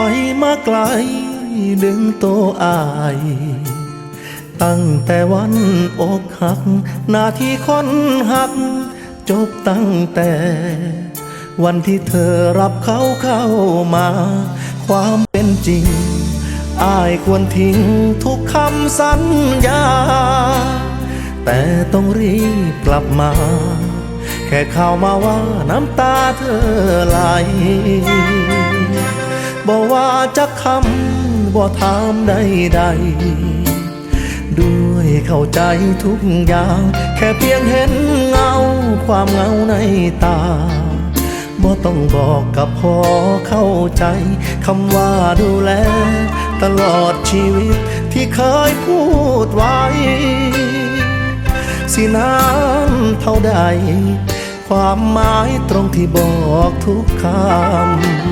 อยมาไกล ดึงตัวอาย ตั้งแต่วันอกหักหน้าที่คนหัก จบตั้งแต่ วันที่เธอรับเขาเข้ามา ความเป็นจริง อายควรทิ้งทุกคำสัญญา แต่ต้องรีบกลับมา แค่ข่าวมาว่าน้ำตาเธอไหล บอกว่าจะคำบ่ถามใดๆด้วยเข้าใจทุกอย่าง แค่เพียงเห็นเงาความเงาในตาบ่ต้องบอกกับพอเข้าใจคำว่าดูแล ตลอดชีวิตที่เคยพูดไว้ สินานเท่าใด ความหมายตรงที่บอกทุกคำ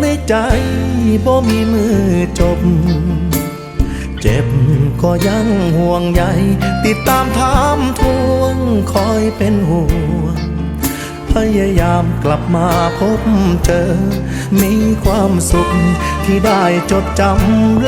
ในใจบ่มีมือจบ เจ็บก็ยังห่วงใยติดตามถามทวงคอยเป็นห่วง พยายามกลับมาพบเจอ มีความสุขที่ได้จดจำ